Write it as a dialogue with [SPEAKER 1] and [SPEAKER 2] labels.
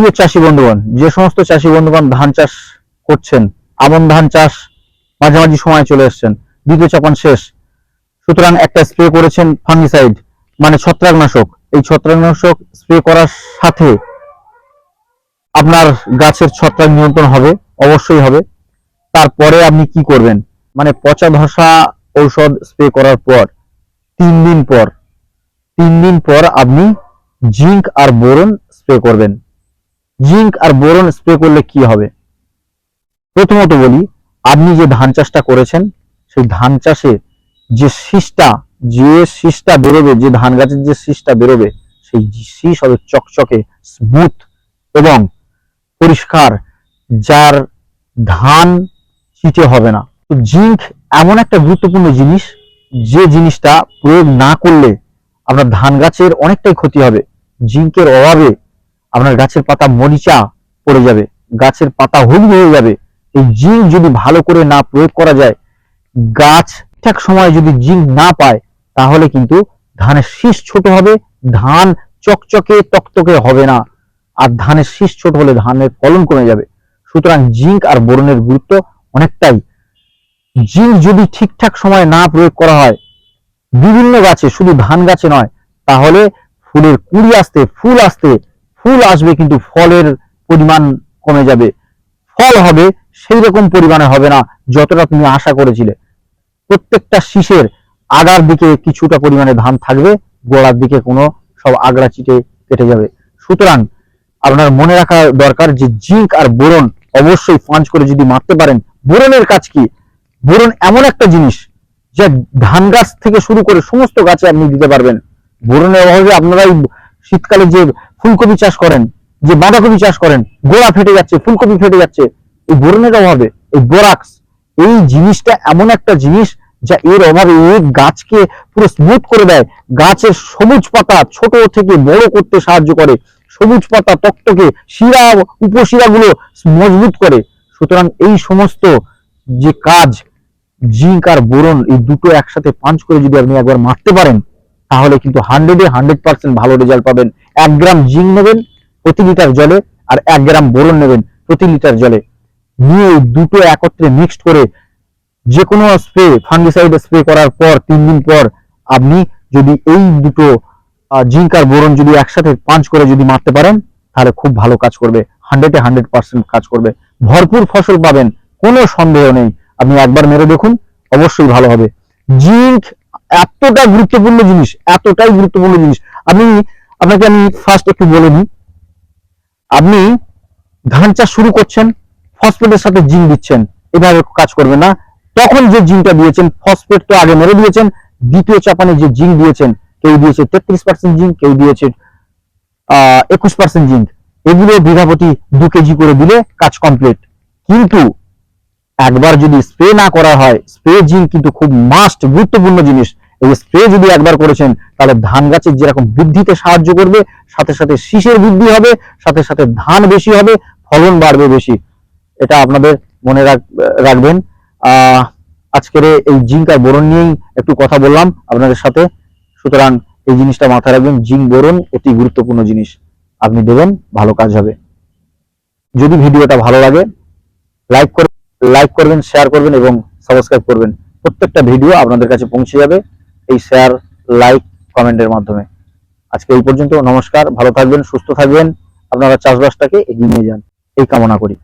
[SPEAKER 1] প্রিয় চাষি বন্ধুগণ, যে সমস্ত চাষি বন্ধুগণ ধান চাষ করছেন, আমন ধান চাষ মাঝামাঝি সময় চলে এসছেন, দ্বিতীয় চাপান শেষ। সুতরাং একটা স্প্রে করেছেন ফাঙ্গিসাইড মানে ছত্রাকনাশক। এই ছত্রাকনাশক স্প্রে করার সাথে আপনার গাছের ছত্রাক নিয়ন্ত্রণ হবে, অবশ্যই হবে। তারপরে আপনি কি করবেন? মানে পচা ধসা ঔষধ স্প্রে করার পর, তিন দিন পর, তিন দিন পর আপনি জিঙ্ক আর বোরন স্প্রে করবেন। জিঙ্ক আর বোরন স্প্রে করলে কি হবে? প্রথমত বলি, আপনি যে ধান চাষটা করেছেন, সেই ধান চাষে যে শীষটা যে শীষটা বেরোবে, যে ধান গাছের যে শীষটা বেরোবে, সেই শীষ হবে চকচকে স্মুথ এবং পরিষ্কার, যার ধান চিটে হবে না। তো জিঙ্ক এমন একটা গুরুত্বপূর্ণ জিনিস, যে জিনিসটা প্রয়োগ না করলে আপনার ধান গাছের অনেকটাই ক্ষতি হবে। জিঙ্কের অভাবে আপনার গাছের পাতা মরিচা পড়ে যাবে, গাছের পাতা হলুদ হয়ে যাবে। এই জিঙ্ক যদি ভালো করে না প্রয়োগ করা যায়, গাছ ঠিকঠাক সময় যদি জিঙ্ক না পায়, তাহলে কিন্তু ধানের শীষ ছোট হবে, ধান চকচকে তকতকে হবে না। আর ধানের শীষ ছোট হলে ধানের ফলন কমে যাবে। সুতরাং জিঙ্ক আর বোরনের গুরুত্ব অনেকটাই। জিঙ্ক যদি ঠিকঠাক সময় না প্রয়োগ করা হয়, বিভিন্ন গাছে শুধু ধান গাছে নয়, তাহলে ফুলের কুড়ি আসতে, ফুল আসতে ফুল আসবে কিন্তু ফলের পরিমাণ কমে যাবে। ফল হবে সেই রকম পরিমাণে হবে না যতটা তুমি আশা করেছিলে। প্রত্যেকটা শীষের আগার দিকে কিছুটা পরিমাণে ধান থাকবে, গোড়ার দিকে কোনো সব আগড়া চিটে কেটে যাবে। সুতরাং আপনার মনে রাখা দরকার যে জিঙ্ক আর বোরন অবশ্যই পাঁচ করে যদি মারতে পারেন, বোরনের কাজ কি? বোরন এমন একটা জিনিস যে ধান গাছ থেকে শুরু করে সমস্ত গাছে আপনি দিতে পারবেন। বোরনের অভাবে আপনারা শীতকালে যে ফুলকপি চাষ করেন, যে বাঁধাকপি চাষ করেন, গোড়া ফেটে যাচ্ছে, ফুলকপি ফেটে যাচ্ছে, এই বোরনের অভাবে, এই বোরাক্স, এই জিনিসটা এমন একটা জিনিস যা এর অভাবে এই গাছকে পুরো স্মুথ করে দেয়। গাছের সবুজ পাতা ছোট থেকে বড় করতে সাহায্য করে। সবুজ পাতা তক্তকে শিরা, উপশিরাগুলো মজবুত করে। সুতরাং এই সমস্ত যে কাজ, জিঙ্ক আর বোরন, এই দুটো একসাথে পাঞ্চ করে যদি আপনি একবার মারতে পারেন তাহলে কিন্তু হান্ড্রেডে হান্ড্রেড পার্সেন্ট ভালো রেজাল্ট পাবেন। এক গ্রাম জিঙ্ক নেবেন প্রতি লিটার জলে আর এক গ্রাম বোরন নেবেন প্রতি লিটার জলে। নিয়ে দুটো একত্রে মিক্সড করে যে কোনো স্প্রে ফাঙ্গিসাইড স্প্রে করার পর তিন দিন পর আপনি যদি এই দুটো জিঙ্ক আর বোরন যদি একসাথে পাঞ্চ করে যদি মারতে পারেন, তাহলে খুব ভালো কাজ করবে। হান্ড্রেডে হান্ড্রেড পার্সেন্ট কাজ করবে। ভরপুর ফসল পাবেন, কোনো সন্দেহ নেই। আপনি একবার মেরে দেখুন, অবশ্যই ভালো হবে। জিঙ্ক এতটা গুরুত্বপূর্ণ জিনিস, এতটাই গুরুত্বপূর্ণ জিনিস। আমি আপনাকে আমি ফার্স্ট একটু বলে দিই, আপনি ধান চাষ শুরু করছেন ফসফেটের সাথে জিঙ্ক দিচ্ছেন, এভাবে কাজ করবে না। তখন যে জিঙ্কটা দিয়েছেন ফসফেট তো আগে মেরে দিয়েছেন, দ্বিতীয় চাপানে যে জিঙ্ক দিয়েছেন, কেউ দিয়েছে তেত্রিশ পার্সেন্ট জিঙ্ক কেউ দিয়েছে, আহ, একুশ পার্সেন্ট জিঙ্ক এগুলো বিঘা প্রতি দু কেজি করে দিলে কাজ কমপ্লিট কিন্তু একবার যদি স্প্রে না করা হয় স্প্রে জিঙ্ক কিন্তু খুব মাস্ট গুরুত্বপূর্ণ জিনিস। এই স্প্রে যদি একবার করেছেন, তাহলে ধান গাছের যেরকম বৃদ্ধিতে সাহায্য করবে, সাথে সাথে শীষের বৃদ্ধি হবে, সাথে সাথে ধান বেশি হবে, ফলন বাড়বে বেশি। এটা আপনাদের মনে রাখ, রাখবেন। আজকের এই জিঙ্ক আর বোরন নিয়েই একটু কথা বললাম আপনাদের সাথে। সুতরাং এই জিনিসটা মাথায় রাখবেন, জিঙ্ক বোরন অতি গুরুত্বপূর্ণ জিনিস। আপনি দেবেন, ভালো কাজ হবে। যদি ভিডিওটা ভালো লাগে লাইক করে লাইক করবেন শেয়ার করবেন এবং সাবস্ক্রাইব করবেন। প্রত্যেকটা ভিডিও আপনাদের কাছে পৌঁছে যাবে এই শেয়ার লাইক কমেন্টের মাধ্যমে। আজকে এই পর্যন্ত নমস্কার, ভালো থাকবেন, সুস্থ থাকবেন। আপনারা চাষবাসটাকে এগিয়ে নিয়ে যান। এই কামনা করি।